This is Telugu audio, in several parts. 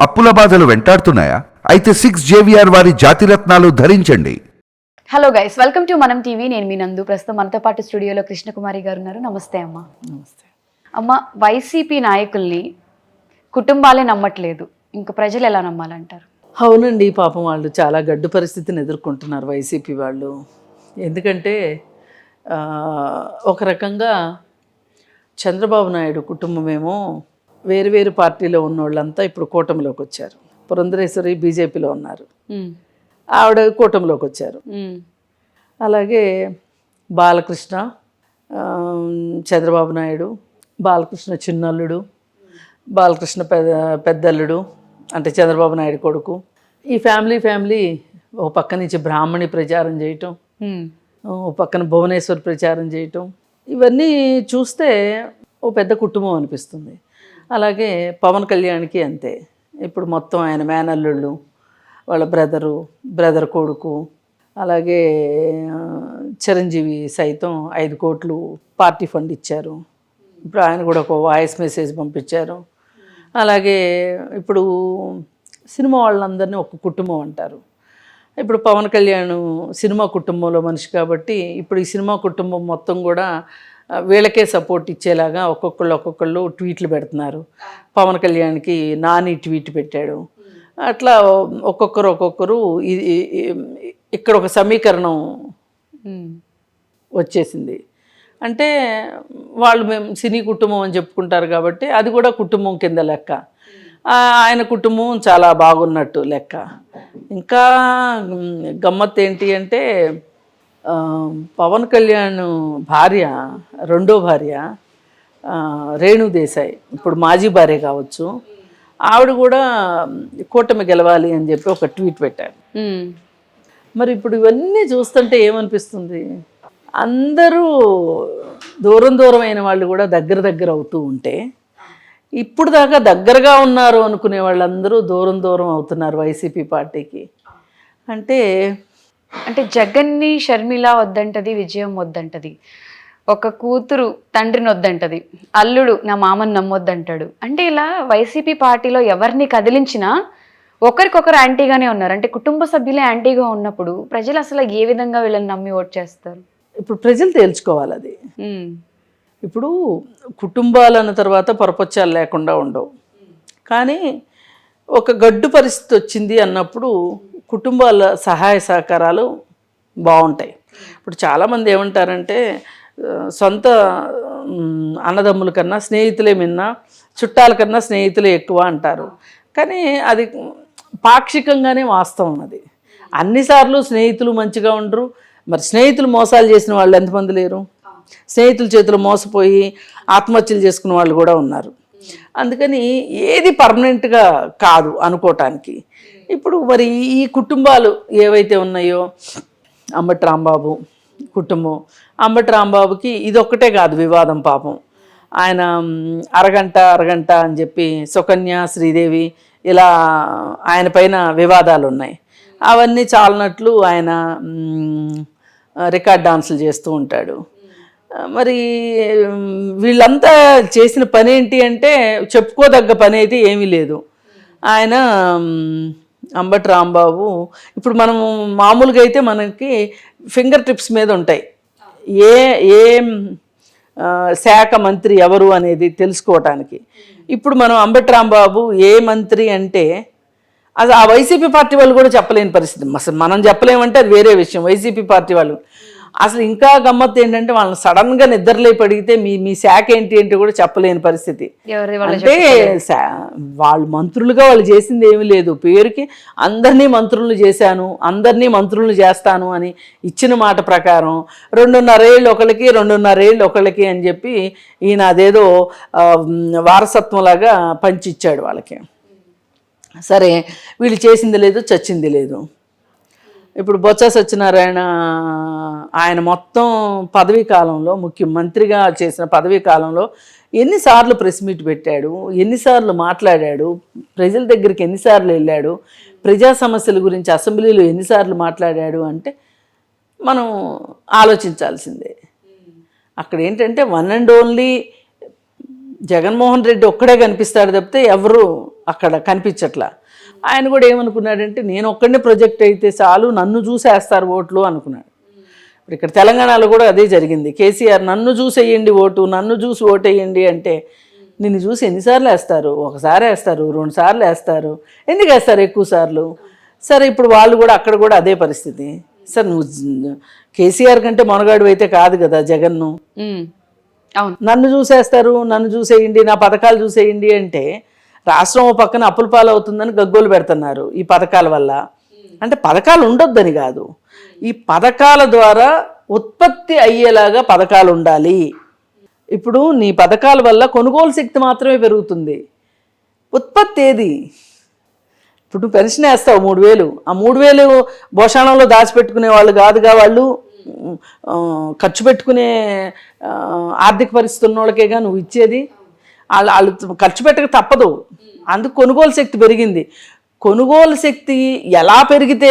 అప్పుల బాధలు వెంటాడుతున్నాయా? అయితే సిక్స్ జేవిఆర్ వారి జాతిరత్నాలు ధరించండి. Hello guys welcome to Manam TV నేను మీ నందు. ప్రస్తుతం మనతో పాటు స్టూడియోలో కృష్ణకుమారి గారు ఉన్నారు. నమస్తే అమ్మ. నమస్తే. అమ్మ వైసీపీ నాయకుల్ని కుటుంబాలే నమ్మట్లేదు. ఇంకా ప్రజలు ఎలా నమ్మాలంటారు? అవునండి పాపం వాళ్ళు చాలా గడ్డు పరిస్థితిని ఎదుర్కొంటున్నారు వైసీపీ వాళ్ళు. ఎందుకంటే ఆ, ఒక రకంగా చంద్రబాబు నాయుడు కుటుంబమేమో వేరు వేరు పార్టీలో ఉన్న వాళ్ళంతా ఇప్పుడు కూటమిలోకి వచ్చారు. పురంధరేశ్వరి బీజేపీలో ఉన్నారు. ఆవిడ కూటమిలోకి వచ్చారు. అలాగే బాలకృష్ణ చంద్రబాబు నాయుడు బాలకృష్ణ చిన్నల్లుడు బాలకృష్ణ పెద్ద పెద్దల్లుడు అంటే చంద్రబాబు నాయుడు కొడుకు. ఈ ఫ్యామిలీ ఫ్యామిలీ ఓ పక్క నుంచి బ్రాహ్మణి ప్రచారం చేయటం ఓ పక్కన భువనేశ్వర్ ప్రచారం చేయటం ఇవన్నీ చూస్తే ఓ పెద్ద కుటుంబం అనిపిస్తుంది. అలాగే పవన్ కళ్యాణ్కి అంతే. ఇప్పుడు మొత్తం ఆయన మేనల్లుళ్ళు వాళ్ళ బ్రదరు బ్రదర్ కొడుకు అలాగే చిరంజీవి సైతం ఐదు కోట్లు పార్టీ ఫండ్ ఇచ్చారు. ఇప్పుడు ఆయన కూడా ఒక వాయిస్ మెసేజ్ పంపించారు. అలాగే ఇప్పుడు సినిమా వాళ్ళందరినీ ఒక కుటుంబం అంటారు. ఇప్పుడు పవన్ కళ్యాణ్ సినిమా కుటుంబంలో మనిషి కాబట్టి ఇప్పుడు ఈ సినిమా కుటుంబం మొత్తం కూడా వీళ్ళకే సపోర్ట్ ఇచ్చేలాగా ఒక్కొక్కళ్ళు ఒక్కొక్కళ్ళు ట్వీట్లు పెడుతున్నారు. పవన్ కళ్యాణ్కి నాని ట్వీట్ పెట్టాడు. అట్లా ఒక్కొక్కరు ఒక్కొక్కరు ఇక్కడ ఒక సమీకరణం వచ్చేసింది. అంటే వాళ్ళు మేము సినీ కుటుంబం అని చెప్పుకుంటారు కాబట్టి అది కూడా కుటుంబం కింద లెక్క. ఆయన కుటుంబం చాలా బాగున్నట్టు లెక్క. ఇంకా గమ్మత్ ఏంటి అంటే పవన్ కళ్యాణ్ భార్య రెండో భార్య రేణు దేశాయ్. ఇప్పుడు మాజీ భార్య కావచ్చు. ఆవిడ కూడా కూటమి గెలవాలి అని చెప్పి ఒక ట్వీట్ పెట్టారు. మరి ఇప్పుడు ఇవన్నీ చూస్తుంటే ఏమనిపిస్తుంది? అందరూ దూరం దూరం అయిన వాళ్ళు కూడా దగ్గర దగ్గర అవుతూ ఉంటే ఇప్పుడు దాకా దగ్గరగా ఉన్నారు అనుకునే వాళ్ళందరూ దూరం దూరం అవుతున్నారు వైసీపీ పార్టీకి. అంటే అంటే జగన్ని షర్మిల వద్దంటది విజయం వద్దంటది. ఒక కూతురు తండ్రిని వద్దంటది. అల్లుడు నా మామని నమ్మొద్దంటాడు. అంటే ఇలా వైసీపీ పార్టీలో ఎవరిని కదిలించినా ఒకరికొకరు యాంటీగానే ఉన్నారు. అంటే కుటుంబ సభ్యులే యాంటీగా ఉన్నప్పుడు ప్రజలు అసలు ఏ విధంగా వీళ్ళని నమ్మి ఓట్ చేస్తారు? ఇప్పుడు ప్రజలు తేల్చుకోవాలి అది. ఇప్పుడు కుటుంబాలు అన్న తర్వాత పొరపచ్చాలు లేకుండా ఉండవు. కానీ ఒక గడ్డు పరిస్థితి వచ్చింది అన్నప్పుడు కుటుంబాల సహాయ సహకారాలు బాగుంటాయి. ఇప్పుడు చాలామంది ఏమంటారంటే సొంత అన్నదమ్ముల కన్నా స్నేహితులే మిన్న చుట్టాల కన్నా స్నేహితులే ఎక్కువ అంటారు. కానీ అది పాక్షికంగానే వాస్తవం అది. అన్నిసార్లు స్నేహితులు మంచిగా ఉండరు. మరి స్నేహితులు మోసాలు చేసిన వాళ్ళు ఎంతమంది లేరు? స్నేహితుల చేతులు మోసపోయి ఆత్మహత్యలు చేసుకున్న వాళ్ళు కూడా ఉన్నారు. అందుకని ఏది పర్మనెంట్గా కాదు అనుకోవటానికి ఇప్పుడు మరి ఈ కుటుంబాలు ఏవైతే ఉన్నాయో అంబటి రాంబాబు కుటుంబం. అంబటి రాంబాబుకి ఇదొక్కటే కాదు వివాదం పాపం. ఆయన అరగంట అరగంట అని చెప్పి సుకన్య శ్రీదేవి ఇలా ఆయన పైన వివాదాలు ఉన్నాయి అవన్నీ చాలనట్లు ఆయన రికార్డ్ డాన్సులు చేస్తూ ఉంటాడు. మరి వీళ్ళంతా చేసిన పని ఏంటి అంటే చెప్పుకోదగ్గ పని అయితే ఏమీ లేదు. ఆయన అంబటి రాంబాబు. ఇప్పుడు మనం మామూలుగా అయితే మనకి ఫింగర్ టిప్స్ మీద ఉంటాయి. ఏ ఏ శాఖ మంత్రి ఎవరు అనేది తెలుసుకోవటానికి. ఇప్పుడు మనం అంబటి రాంబాబు ఏ మంత్రి అంటే అది ఆ వైసీపీ పార్టీ వాళ్ళు కూడా చెప్పలేని పరిస్థితి. అసలు మనం చెప్పలేమంటే అది వేరే విషయం. వైసీపీ పార్టీ వాళ్ళు అసలు ఇంకా గమ్మత్తు ఏంటంటే వాళ్ళని సడన్గా నిద్రలేపి అడిగితే మీ మీ శాఖ ఏంటి ఏంటి కూడా చెప్పలేని పరిస్థితి. అంటే వాళ్ళు మంత్రులుగా వాళ్ళు చేసింది ఏమీ లేదు. పేరుకి అందరినీ మంత్రులు చేశాను అందరినీ మంత్రులు చేస్తాను అని ఇచ్చిన మాట ప్రకారం రెండున్నరేళ్ళు ఒకళ్ళకి రెండున్నరేళ్ళు ఒకళ్ళకి అని చెప్పి ఈయన అదేదో వారసత్వంలాగా పంచిచ్చాడు వాళ్ళకి. సరే వీళ్ళు చేసింది లేదు చచ్చింది లేదు. ఇప్పుడు బొత్స సత్యనారాయణ ఆయన మొత్తం పదవీ కాలంలో ముఖ్యమంత్రిగా చేసిన పదవీ కాలంలో ఎన్నిసార్లు ప్రెస్ మీట్ పెట్టాడు ఎన్నిసార్లు మాట్లాడాడు ప్రజల దగ్గరికి ఎన్నిసార్లు వెళ్ళాడు ప్రజా సమస్యల గురించి అసెంబ్లీలో ఎన్నిసార్లు మాట్లాడాడు అంటే మనం ఆలోచించాల్సిందే. అక్కడ ఏంటంటే one and only Jaganmohan Reddy ఒక్కడే కనిపిస్తాడు తప్పితే ఎవరు అక్కడ కనిపించట్లా. ఆయన కూడా ఏమనుకున్నాడంటే నేను ఒక్కడనే ప్రొజెక్ట్ అయితే చాలు నన్ను చూసేస్తారు ఓట్లు అనుకున్నాడు. ఇప్పుడు ఇక్కడ తెలంగాణలో కూడా అదే జరిగింది. కేసీఆర్ నన్ను చూసి వేయండి ఓటు నన్ను చూసి ఓటు వేయండి అంటే నిన్ను చూసి ఎన్నిసార్లు వేస్తారు? ఒకసారి వేస్తారు రెండు సార్లు వేస్తారు? ఎందుకు వేస్తారు ఎక్కువ సార్లు? సరే ఇప్పుడు వాళ్ళు కూడా అక్కడ కూడా అదే పరిస్థితి. సార్ నువ్వు కేసీఆర్ కంటే మొనగాడు అయితే కాదు కదా జగన్ను. అవును. నన్ను చూసేస్తారు నన్ను చూసేయండి నా పథకాలు చూసేయండి అంటే రాష్ట్రం పక్కన అప్పుల పాలవుతుందని గగ్గోలు పెడుతున్నారు ఈ పథకాల వల్ల. అంటే పథకాలు ఉండొద్దని కాదు. ఈ పథకాల ద్వారా ఉత్పత్తి అయ్యేలాగా పథకాలు ఉండాలి. ఇప్పుడు నీ పథకాల వల్ల కొనుగోలు శక్తి మాత్రమే పెరుగుతుంది. ఉత్పత్తి ఏది? ఇప్పుడు నువ్వు పెన్షన్ వేస్తావు మూడు వేలు ఆ మూడు వేలు భోషాణంలో దాచిపెట్టుకునే వాళ్ళు కాదుగా వాళ్ళు? ఖర్చు పెట్టుకునే ఆర్థిక పరిస్థితి ఉన్న వాళ్ళకేగా నువ్వు ఇచ్చేది? వాళ్ళు వాళ్ళు ఖర్చు పెట్టక తప్పదు. అందుకు కొనుగోలు శక్తి పెరిగింది. కొనుగోలు శక్తి ఎలా పెరిగితే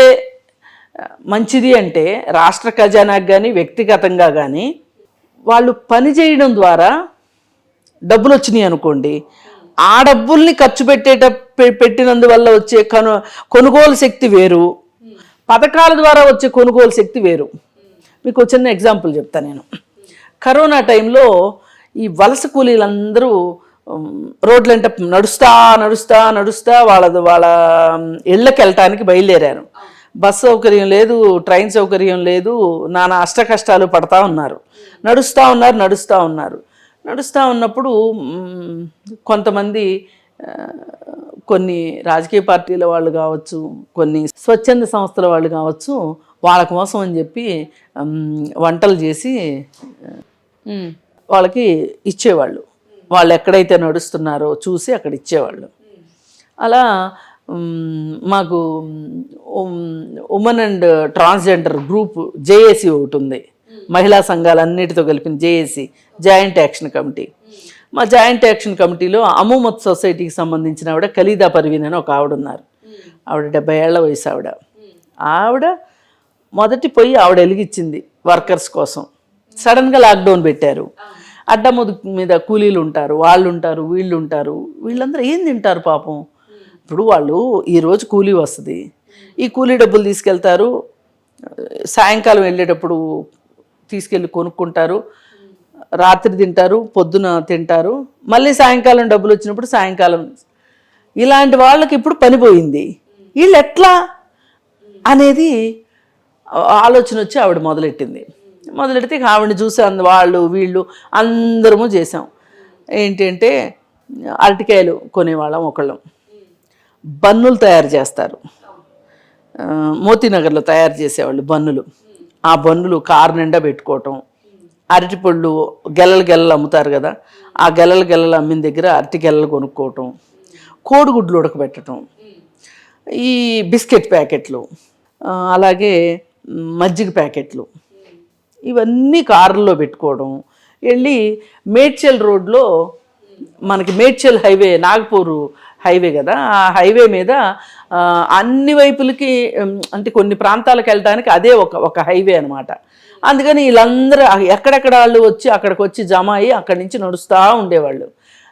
మంచిది అంటే రాష్ట్ర ఖజానాకు కానీ వ్యక్తిగతంగా కానీ వాళ్ళు పని చేయడం ద్వారా డబ్బులు వచ్చినాయి అనుకోండి. ఆ డబ్బుల్ని ఖర్చు పెట్టేట పెట్టినందువల్ల వచ్చే కను కొనుగోలు శక్తి వేరు. పథకాల ద్వారా వచ్చే కొనుగోలు శక్తి వేరు. మీకు చిన్న ఎగ్జాంపుల్ చెప్తా నేను. కరోనా టైంలో ఈ వలస కూలీలందరూ రోడ్లంట నడుస్తా నడుస్తా నడుస్తా వాళ్ళ వాళ్ళ ఇళ్ళకి వెళ్ళటానికి బయలుదేరారు. బస్ సౌకర్యం లేదు ట్రైన్ సౌకర్యం లేదు నానా అష్ట కష్టాలు పడతా ఉన్నారు. నడుస్తూ ఉన్నారు నడుస్తూ ఉన్నారు. నడుస్తూ ఉన్నప్పుడు కొంతమంది కొన్ని రాజకీయ పార్టీల వాళ్ళు కావచ్చు కొన్ని స్వచ్ఛంద సంస్థల వాళ్ళు కావచ్చు వాళ్ళ కోసం అని చెప్పి వంటలు చేసి వాళ్ళకి ఇచ్చేవాళ్ళు. వాళ్ళు ఎక్కడైతే నడుస్తున్నారో చూసి అక్కడ ఇచ్చేవాళ్ళు. అలా మాకు women and transgender group JAC ఒకటి ఉంది మహిళా సంఘాలన్నిటితో కలిపిన జేఏసీ జాయింట్ యాక్షన్ కమిటీ. మా జాయింట్ యాక్షన్ కమిటీలో అమూమత్ సొసైటీకి సంబంధించిన ఆవిడ ఖలీదా పర్వీన్ అని ఒక ఆవిడ ఉన్నారు ఆవిడ డెబ్బై ఏళ్ళ వయసు ఆవిడ. ఆవిడ మొదటి పొయ్యి ఆవిడ వెలిగించింది వర్కర్స్ కోసం. సడన్గా లాక్డౌన్ పెట్టారు. అడ్డముదు మీద కూలీలు ఉంటారు వాళ్ళు ఉంటారు వీళ్ళు ఉంటారు వీళ్ళందరూ ఏం తింటారు పాపం? ఇప్పుడు వాళ్ళు ఈరోజు కూలీ వస్తుంది. ఈ కూలీ డబ్బులు తీసుకెళ్తారు. సాయంకాలం వెళ్ళేటప్పుడు తీసుకెళ్ళి కొనుక్కుంటారు. రాత్రి తింటారు పొద్దున తింటారు. మళ్ళీ సాయంకాలం డబ్బులు వచ్చినప్పుడు సాయంకాలం. ఇలాంటి వాళ్ళకి ఇప్పుడు పని పోయింది. వీళ్ళు ఎట్లా అనేది ఆలోచన వచ్చి ఆవిడ మొదలెట్టింది. మొదలెడితే ఆవిడని చూసి అంద వాళ్ళు వీళ్ళు అందరము చేసాం ఏంటంటే అరటికాయలు కొనేవాళ్ళం ఒకళ్ళం. బన్నులు తయారు చేస్తారు. మోతీనగర్లో తయారు చేసేవాళ్ళు బన్నులు. ఆ బన్నులు కారు నిండా పెట్టుకోవటం. అరటిపళ్ళు గెల్లలు గెల్లలు అమ్ముతారు కదా ఆ గెల్లలు గెల్లలు అమ్మిన దగ్గర అరటి గెల్లలు కొనుక్కోవటం. కోడిగుడ్లు ఉడకబెట్టడం ఈ బిస్కెట్ ప్యాకెట్లు అలాగే మజ్జిగ ప్యాకెట్లు. ఇవన్నీ కారుల్లో పెట్టుకోవడం. వెళ్ళి మేడ్చల్ రోడ్లో మనకి మేడ్చల్ హైవే నాగపూర్ హైవే కదా ఆ హైవే మీద అన్ని వైపులకి అంటే కొన్ని ప్రాంతాలకు వెళ్ళడానికి అదే ఒక ఒక హైవే అనమాట అందుకని వీళ్ళందరూ ఎక్కడెక్కడ వాళ్ళు వచ్చి అక్కడికి వచ్చి జమ అయ్యి అక్కడి నుంచి నడుస్తూ ఉండేవాళ్ళు.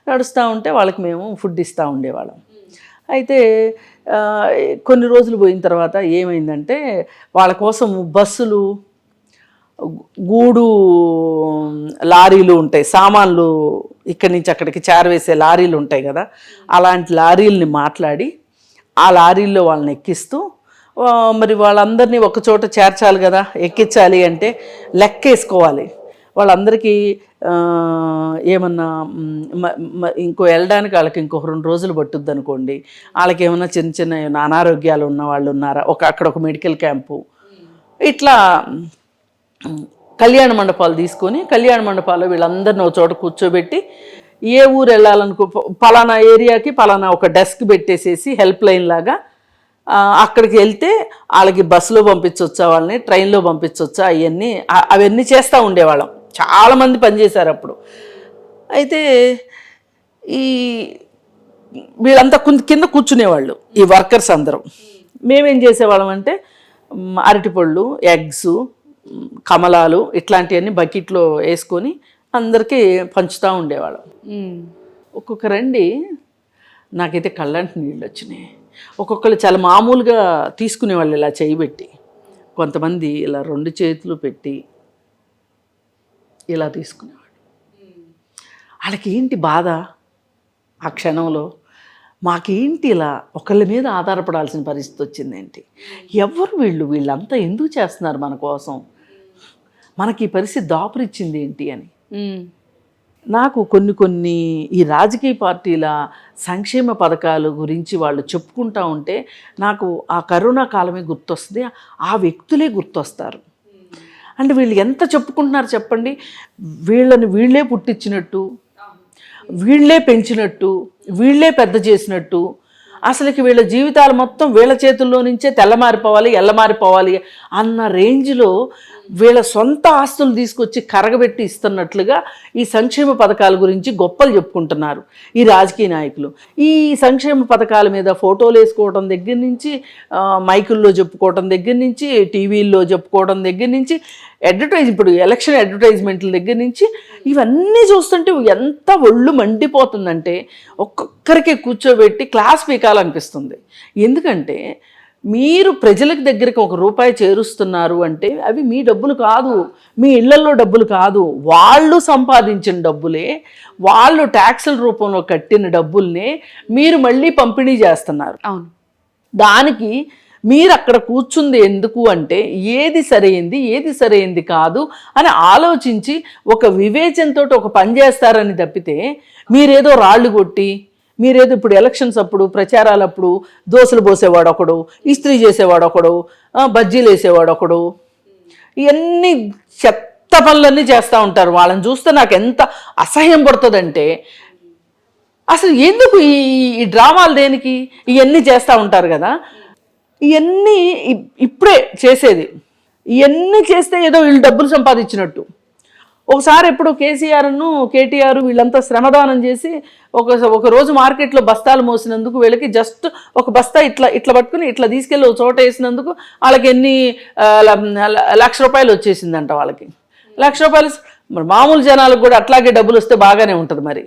నడుస్తూ ఉంటే వాళ్ళకి మేము ఫుడ్ ఇస్తూ ఉండేవాళ్ళం. అయితే కొన్ని రోజులు పోయిన తర్వాత ఏమైందంటే వాళ్ళ కోసం బస్సులు గూడు లారీలు ఉంటాయి. సామాన్లు ఇక్కడి నుంచి అక్కడికి చేరవేసే లారీలు ఉంటాయి కదా. అలాంటి లారీల్ని మాట్లాడి ఆ లారీల్లో వాళ్ళని ఎక్కిస్తూ మరి వాళ్ళందరినీ ఒక చోట చేర్చాలి కదా ఎక్కించాలి అంటే లెక్క వేసుకోవాలి వాళ్ళందరికీ ఏమన్నా ఇంకో వెళ్ళడానికి వాళ్ళకి ఇంకో రెండు రోజులు పట్టుద్ది అనుకోండి వాళ్ళకి ఏమన్నా చిన్న చిన్న ఏమైనా అనారోగ్యాలు ఉన్న వాళ్ళు ఉన్నారా? ఒక అక్కడ ఒక మెడికల్ క్యాంపు. ఇట్లా కళ్యాణ మండపాలు తీసుకొని కళ్యాణ మండపాల్లో వీళ్ళందరిని ఒక చోట కూర్చోబెట్టి ఏ ఊరు వెళ్ళాలనుకో పలానా ఏరియాకి పలానా ఒక డెస్క్ పెట్టేసేసి హెల్ప్ లైన్ లాగా అక్కడికి వెళ్తే వాళ్ళకి బస్సులో పంపించవచ్చా వాళ్ళని ట్రైన్లో పంపించవచ్చా అవన్నీ అవన్నీ చేస్తూ ఉండేవాళ్ళం. చాలామంది పనిచేశారు అప్పుడు. అయితే ఈ వీళ్ళంతా కింద- కింద కూర్చునేవాళ్ళు ఈ వర్కర్స్ అందరం. మేమేం చేసేవాళ్ళం అంటే అరటిపళ్ళు ఎగ్స్ కమలాలు ఇట్లాంటివన్నీ బకెట్లో వేసుకొని అందరికీ పంచుతూ ఉండేవాళ్ళం. ఉమ్, ఒక్కొక్కరండి నాకైతే కళ్ళంటి నీళ్ళు వచ్చినాయి. ఒక్కొక్కరు చాలా మామూలుగా తీసుకునేవాళ్ళు ఇలా చేయబెట్టి కొంతమంది ఇలా రెండు చేతులు పెట్టి ఇలా తీసుకునేవాళ్ళు. వాళ్ళకి ఏంటి బాధ? ఆ క్షణంలో మాకేంటి ఇలా ఒకళ్ళ మీద ఆధారపడాల్సిన పరిస్థితి వచ్చిందేంటి? ఎవరు వీళ్ళు? వీళ్ళంతా ఎందుకు చేస్తున్నారు మన కోసం? మనకి ఈ పరిస్థితి దాపురిచ్చింది ఏంటి అని. నాకు కొన్ని కొన్ని ఈ రాజకీయ పార్టీల సంక్షేమ పథకాల గురించి వాళ్ళు చెప్పుకుంటా ఉంటే నాకు ఆ కరోనా కాలమే గుర్తొస్తుంది ఆ వ్యక్తులే గుర్తొస్తారు. అంటే వీళ్ళు ఎంత చెప్పుకుంటున్నారు చెప్పండి? వీళ్ళని వీళ్ళే పుట్టించినట్టు వీళ్ళే పెంచినట్టు వీళ్ళే పెద్ద చేసినట్టు. అసలుకి వీళ్ళ జీవితాలు మొత్తం వీళ్ళ చేతుల్లో నుంచే తెల్లమారిపోవాలి ఎల్లమారిపోవాలి అన్న రేంజ్లో వీళ్ళ సొంత ఆస్తులు తీసుకొచ్చి కరగబెట్టి ఇస్తున్నట్లుగా ఈ సంక్షేమ పథకాల గురించి గొప్పలు చెప్పుకుంటున్నారు ఈ రాజకీయ నాయకులు. ఈ సంక్షేమ పథకాల మీద ఫోటోలు వేసుకోవడం దగ్గర నుంచి మైకుల్లో చెప్పుకోవడం దగ్గర నుంచి టీవీల్లో చెప్పుకోవడం దగ్గర నుంచి అడ్వర్టైజ్ ఇప్పుడు ఎలక్షన్ అడ్వర్టైజ్మెంట్ల దగ్గర నుంచి ఇవన్నీ చూస్తుంటే ఎంత ఒళ్ళు మండిపోతుందంటే ఒక్కొక్కరికి కూర్చోబెట్టి క్లాస్ పీకాలనిపిస్తుంది. ఎందుకంటే మీరు ప్రజలకు దగ్గరికి ఒక రూపాయి చేరుస్తున్నారు అంటే అవి మీ డబ్బులు కాదు మీ ఇళ్ళలో డబ్బులు కాదు. వాళ్ళు సంపాదించిన డబ్బులే వాళ్ళు ట్యాక్సుల రూపంలో కట్టిన డబ్బుల్నే మీరు మళ్ళీ పంపిణీ చేస్తున్నారు. అవును. దానికి మీరు అక్కడ కూర్చుంది ఎందుకు అంటే ఏది సరైంది ఏది సరైంది కాదు అని ఆలోచించి ఒక వివేచనతో ఒక పని చేస్తారని తప్పితే మీరేదో రాళ్ళు కొట్టి మీరేదో ఇప్పుడు ఎలక్షన్స్ అప్పుడు ప్రచారాలప్పుడు దోశలు పోసేవాడు ఒకడు ఇస్త్రీ చేసేవాడు ఒకడు బజ్జీలు వేసేవాడు ఒకడు. ఇవన్నీ చెత్త పనులన్నీ చేస్తూ ఉంటారు. వాళ్ళని చూస్తే నాకు ఎంత అసహ్యం పడుతుందంటే అసలు ఎందుకు ఈ ఈ డ్రామాలు దేనికి? ఇవన్నీ చేస్తూ ఉంటారు కదా. ఇవన్నీ ఇప్పుడే చేసేది. ఇవన్నీ చేస్తే ఏదో వీళ్ళు డబ్బులు సంపాదించినట్టు. ఒకసారి ఎప్పుడు కేసీఆర్ను కేటీఆర్ వీళ్ళంతా శ్రమదానం చేసి ఒక ఒక రోజు మార్కెట్లో బస్తాలు మోసినందుకు వీళ్ళకి జస్ట్ ఒక బస్తా ఇట్లా ఇట్లా పట్టుకుని ఇట్లా తీసుకెళ్ళి ఒక చోట వేసినందుకు వాళ్ళకి ఎన్ని ల- లక్ష రూపాయలు వచ్చేసిందంట వాళ్ళకి. లక్ష రూపాయలు మరి మామూలు జనాలకు కూడా అట్లాగే డబ్బులు వస్తే బాగానే ఉంటుంది మరి.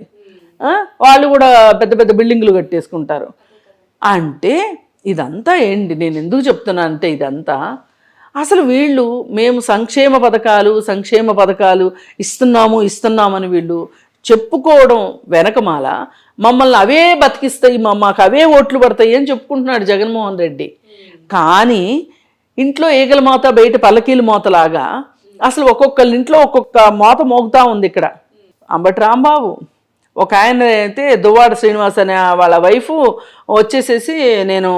వాళ్ళు కూడా పెద్ద పెద్ద బిల్డింగ్లు కట్టేసుకుంటారు. అంటే ఇదంతా ఏంటి? నేను ఎందుకు చెప్తున్నా అంటే ఇదంతా అసలు వీళ్ళు మేము సంక్షేమ పథకాలు సంక్షేమ పథకాలు ఇస్తున్నాము ఇస్తున్నామని వీళ్ళు చెప్పుకోవడం వెనకమాల మమ్మల్ని అవే బతికిస్తాయి మాకు అవే ఓట్లు పడతాయి అని చెప్పుకుంటున్నాడు జగన్మోహన్ రెడ్డి. కానీ ఇంట్లో ఈగల మోత బయట పల్లకీల మోతలాగా అసలు ఒక్కొక్కళ్ళ ఇంట్లో ఒక్కొక్క మోత మోగుతా ఉంది ఇక్కడ. అంబటి రాంబాబు. ఒక ఆయన అయితే దువ్వాడ శ్రీనివాస్ అనే వాళ్ళ వైఫ్ వచ్చేసేసి నేను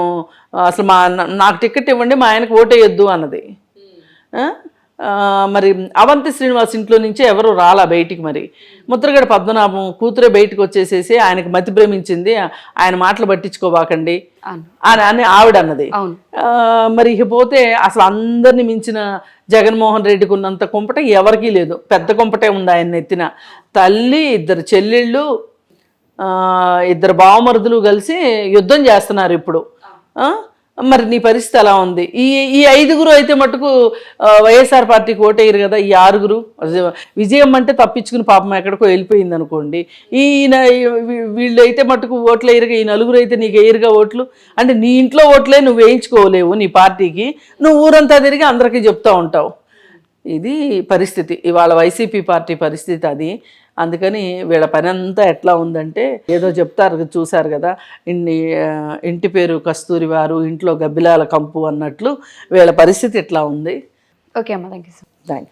అసలు మా నాకు టికెట్ ఇవ్వండి మా ఆయనకు ఓటేయొద్దు అన్నది. మరి అవంతి శ్రీనివాస్ ఇంట్లో నుంచి ఎవరు రాలా బయటికి మరి? ముద్రగడ పద్మనాభం కూతురే బయటకు వచ్చేసేసి ఆయనకి మతి భ్రమించింది. ఆయన మాటలు పట్టించుకోబాకండి. అని అని ఆవిడ అన్నది. మరి పోతే అసలు అందరిని మించిన జగన్మోహన్ రెడ్డికి ఉన్నంత కుంపట ఎవరికీ లేదు. పెద్ద కుంపటే ఉంది ఆయన ఎత్తిన. తల్లి ఇద్దరు చెల్లెళ్ళు ఇద్దరు బావమరుదులు కలిసి యుద్ధం చేస్తున్నారు ఇప్పుడు? మరి నీ పరిస్థితి ఎలా ఉంది? ఈ ఈ ఐదుగురు అయితే మటుకు వైఎస్ఆర్ పార్టీకి ఓటేయరు కదా ఈ ఆరుగురు. విజయం అంటే తప్పించుకుని పాపం ఎక్కడికో వెళ్ళిపోయింది అనుకోండి. ఈయన వీళ్ళు అయితే మటుకు ఓట్లు వేయరుగా ఈ నలుగురు అయితే నీకు వేయరుగా ఓట్లు? అంటే నీ ఇంట్లో ఓట్లే నువ్వు వేయించుకోలేవు నీ పార్టీకి. నువ్వు ఊరంతా తిరిగి అందరికీ చెప్తా ఉంటావు. ఇది పరిస్థితి. ఇవాళ వైసీపీ పార్టీ పరిస్థితి అది. అందుకని వీళ్ళ పని అంతా ఎట్లా ఉందంటే ఏదో చెప్తారు చూశారు కదా ఇన్ని ఇంటి పేరు కస్తూరి వారు ఇంట్లో గబ్బిలాల కంపు అన్నట్లు వీళ్ళ పరిస్థితి ఎట్లా ఉంది? ఓకే అమ్మ థ్యాంక్ యూ సో థ్యాంక్